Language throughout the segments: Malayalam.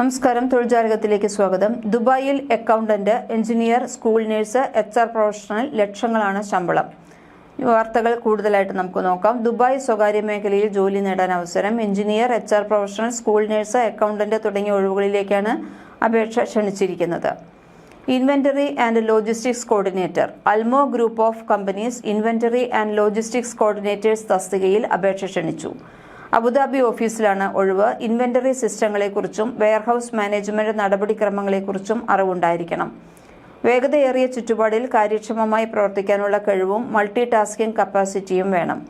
നമസ്കാരം. തൊഴിൽജാലകത്തിലേക്ക് സ്വാഗതം. ദുബായിൽ accountant engineer school nurse H R professional ലക്ഷങ്ങളാണ് ശമ്പളം. വാർത്തകൾ കൂടുതലായിട്ട് നമുക്ക് നോക്കാം. ദുബായ് സ്വകാര്യ മേഖലയിൽ ജോലി നേടാൻ അവസരം engineer H R professional school nurse accountant തുടങ്ങിയ ഒഴിവുകളിലേക്കാണ് അപേക്ഷ ക്ഷണിച്ചിരിക്കുന്നത്. Inventory and logistics coordinator Almoe group of companies inventory and logistics coordinators തസ്തികയിൽ അപേക്ഷ ക്ഷണിച്ചു. അബുദാബി ഓഫീസിലാണ് ഒഴിവ്. ഇൻവെന്ററി സിസ്റ്റങ്ങളെക്കുറിച്ചും വെയർഹൌസ് മാനേജ്മെന്റ് നടപടിക്രമങ്ങളെക്കുറിച്ചും അറിവുണ്ടായിരിക്കണം. വേഗതയേറിയ ചുറ്റുപാടിൽ കാര്യക്ഷമമായി പ്രവർത്തിക്കാനുള്ള കഴിവും മൾട്ടി ടാസ്കിംഗ് കപ്പാസിറ്റിയും വേണം.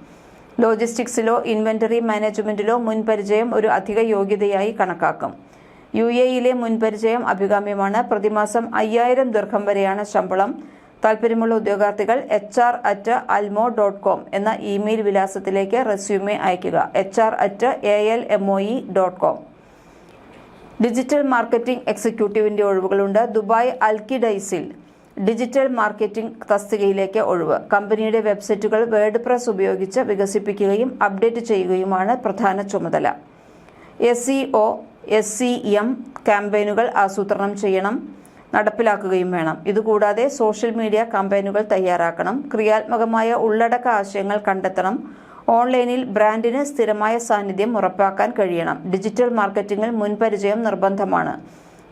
ലോജിസ്റ്റിക്സിലോ ഇൻവെന്ററി മാനേജ്മെന്റിലോ മുൻപരിചയം ഒരു അധിക യോഗ്യതയായി കണക്കാക്കും. യു എയിലെ മുൻപരിചയം അഭികാമ്യമാണ്. പ്രതിമാസം അയ്യായിരം ദീർഘം വരെയാണ് ശമ്പളം. താല്പര്യമുള്ള ഉദ്യോഗാർത്ഥികൾ H R at Almoe dot com എന്ന ഇമെയിൽ വിലാസത്തിലേക്ക് റെസ്യൂമെ അയയ്ക്കുക. H R at A L M O E dot com. Digital marketing എക്സിക്യൂട്ടീവിന്റെ ഒഴിവുകളുണ്ട്. ദുബായ് അൽക്കിഡൈസിൽ ഡിജിറ്റൽ മാർക്കറ്റിംഗ് തസ്തികയിലേക്ക് ഒഴിവ്. കമ്പനിയുടെ വെബ്സൈറ്റുകൾ വേർഡ് പ്രസ് ഉപയോഗിച്ച് വികസിപ്പിക്കുകയും അപ്ഡേറ്റ് ചെയ്യുകയുമാണ് പ്രധാന ചുമതല. S E O S E M ക്യാമ്പയിനുകൾ ആസൂത്രണം ചെയ്യണം. നടപ്പിലാക്കുകയും വേണം. ഇതുകൂടാതെ സോഷ്യൽ മീഡിയ കമ്പയിനുകൾ തയ്യാറാക്കണം. ക്രിയാത്മകമായ ഉള്ളടക്ക ആശയങ്ങൾ കണ്ടെത്തണം. ഓൺലൈനിൽ ബ്രാൻഡിന് സ്ഥിരമായ സാന്നിധ്യം ഉറപ്പാക്കാൻ കഴിയണം. ഡിജിറ്റൽ മാർക്കറ്റിംഗിൽ മുൻപരിചയം നിർബന്ധമാണ്.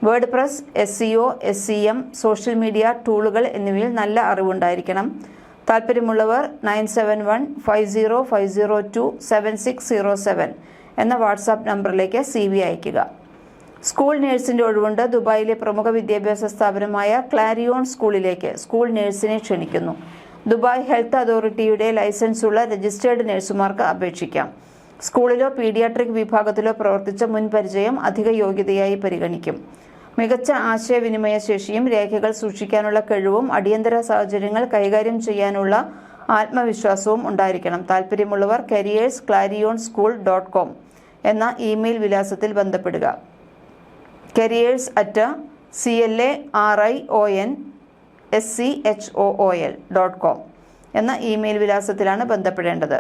WordPress S E O S E M social media ടൂളുകൾ എന്നിവയിൽ നല്ല അറിവുണ്ടായിരിക്കണം. താല്പര്യമുള്ളവർ nine seven one five zero five zero two seven six zero seven എന്ന വാട്സാപ്പ് നമ്പറിലേക്ക് സി വി അയയ്ക്കുക. സ്കൂൾ നഴ്സിന്റെ ഒഴിവുണ്ട്. ദുബായിലെ പ്രമുഖ വിദ്യാഭ്യാസ സ്ഥാപനമായ ക്ലാരിയോൺ സ്കൂളിലേക്ക് സ്കൂൾ നഴ്സിനെ ക്ഷണിക്കുന്നു. ദുബായ് ഹെൽത്ത് അതോറിറ്റിയുടെ ലൈസൻസ് ഉള്ള രജിസ്റ്റേർഡ് നഴ്സുമാർക്ക് അപേക്ഷിക്കാം. സ്കൂളിലോ പീഡിയാട്രിക് വിഭാഗത്തിലോ പ്രവർത്തിച്ച മുൻ പരിചയം അധിക യോഗ്യതയായി പരിഗണിക്കും. മികച്ച ആശയവിനിമയ ശേഷിയും രേഖകൾ സൂക്ഷിക്കാനുള്ള കഴിവും അടിയന്തര സാഹചര്യങ്ങൾ കൈകാര്യം ചെയ്യാനുള്ള ആത്മവിശ്വാസവും ഉണ്ടായിരിക്കണം. താല്പര്യമുള്ളവർ careers Clarion school dot com എന്ന ഇമെയിൽ വിലാസത്തിൽ ബന്ധപ്പെടുക. Careers at C L A R I O N S C H O O L dot com എന്ന ഇമെയിൽ വിലാസത്തിലാണ് ബന്ധപ്പെടേണ്ടത്.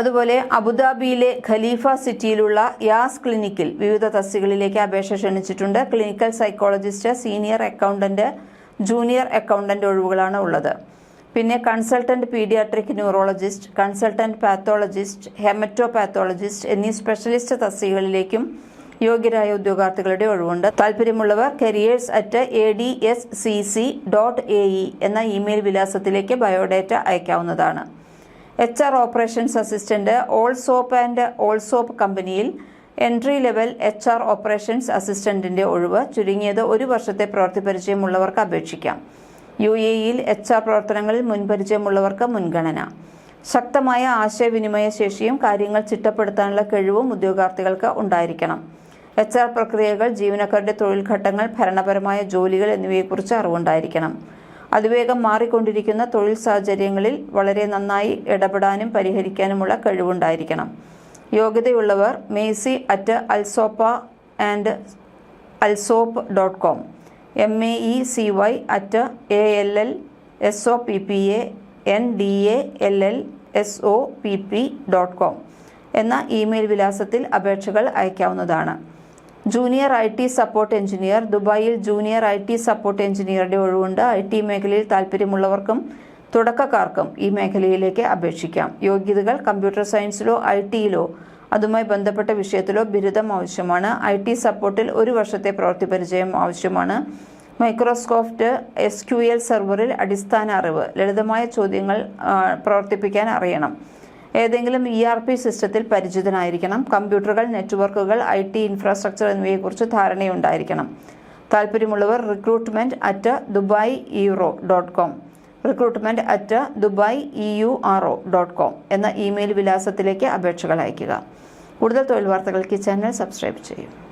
അതുപോലെ അബുദാബിയിലെ ഖലീഫ സിറ്റിയിലുള്ള യാസ് ക്ലിനിക്കിൽ വിവിധ തസ്തികളിലേക്ക് അപേക്ഷ ക്ഷണിച്ചിട്ടുണ്ട്. Clinical psychologist senior accountant junior accountant ഒഴിവുകളാണ് ഉള്ളത്. പിന്നെ consultant paediatric neurologist consultant pathologist haemato pathologist എന്നീ സ്പെഷ്യലിസ്റ്റ് തസ്തികകളിലേക്കും യോഗ്യരായ ഉദ്യോഗാർത്ഥികളുടെ ഒഴിവുണ്ട്. താല്പര്യമുള്ളവർ careers at A D S C C dot A E എന്ന ഇമെയിൽ വിലാസത്തിലേക്ക് ബയോഡേറ്റ അയക്കാവുന്നതാണ്. H R operations assistant Allsopp and Allsopp കമ്പനിയിൽ entry level H R operations അസിസ്റ്റന്റിന്റെ ഒഴിവ് ചുരുങ്ങിയത് ഒരു വർഷത്തെ പ്രവൃത്തി പരിചയമുള്ളവർക്ക് അപേക്ഷിക്കാം. യു എ ഇയിൽ എച്ച് ആർ പ്രവർത്തനങ്ങളിൽ മുൻപരിചയമുള്ളവർക്ക് മുൻഗണന. ശക്തമായ ആശയവിനിമയ ശേഷിയും കാര്യങ്ങൾ ചിട്ടപ്പെടുത്താനുള്ള കഴിവും ഉദ്യോഗാർത്ഥികൾക്ക് ഉണ്ടായിരിക്കണം. എച്ച് ആർ പ്രക്രിയകൾ ജീവനക്കാരുടെ തൊഴിൽ ഘട്ടങ്ങൾ ഭരണപരമായ ജോലികൾ എന്നിവയെക്കുറിച്ച് അറിവുണ്ടായിരിക്കണം. അതിവേഗം മാറിക്കൊണ്ടിരിക്കുന്ന തൊഴിൽ സാഹചര്യങ്ങളിൽ വളരെ നന്നായി ഇടപെടാനും പരിഹരിക്കാനുമുള്ള കഴിവുണ്ടായിരിക്കണം. യോഗ്യതയുള്ളവർ Macy at Allsopp and Allsopp dot com. M A E C Y at A L L S O P P A N D A L L S O P P dot com. എന്ന ഇമെയിൽ വിലാസത്തിൽ അപേക്ഷകൾ അയക്കാവുന്നതാണ് junior I T support engineer. ദുബായിൽ ജൂനിയർ ഐ ടി സപ്പോർട്ട് എഞ്ചിനീയറുടെ ഒഴിവുണ്ട്. ഐ ടി മേഖലയിൽ താല്പര്യമുള്ളവർക്കും തുടക്കക്കാർക്കും ഈ മേഖലയിലേക്ക് അപേക്ഷിക്കാം. യോഗ്യതകൾ കമ്പ്യൂട്ടർ സയൻസിലോ ഐ ടിയിലോ അതുമായി ബന്ധപ്പെട്ട വിഷയത്തിലോ ബിരുദം ആവശ്യമാണ്. ഐ ടി സപ്പോർട്ടിൽ ഒരു വർഷത്തെ പ്രവൃത്തി പരിചയം ആവശ്യമാണ്. മൈക്രോസോഫ്റ്റ് എസ് ക്യു എൽ സെർവറിൽ അടിസ്ഥാന അറിവ്. ലളിതമായ ചോദ്യങ്ങൾ പ്രവർത്തിപ്പിക്കാൻ അറിയണം. ഏതെങ്കിലും ഇ ആർ പി സിസ്റ്റത്തിൽ പരിചിതനായിരിക്കണം. കമ്പ്യൂട്ടറുകൾ നെറ്റ്വർക്കുകൾ ഐ ടി ഇൻഫ്രാസ്ട്രക്ചർ എന്നിവയെക്കുറിച്ച് ധാരണയുണ്ടായിരിക്കണം. താല്പര്യമുള്ളവർ recruitment at Dubai euro dot com. Recruitment at Dubai E U R O dot com എന്ന ഇമെയിൽ വിലാസത്തിലേക്ക് അപേക്ഷകൾ അയയ്ക്കുക. കൂടുതൽ തൊഴിൽ വാർത്തകൾക്ക് ഈ ചാനൽ സബ്സ്ക്രൈബ് ചെയ്യും.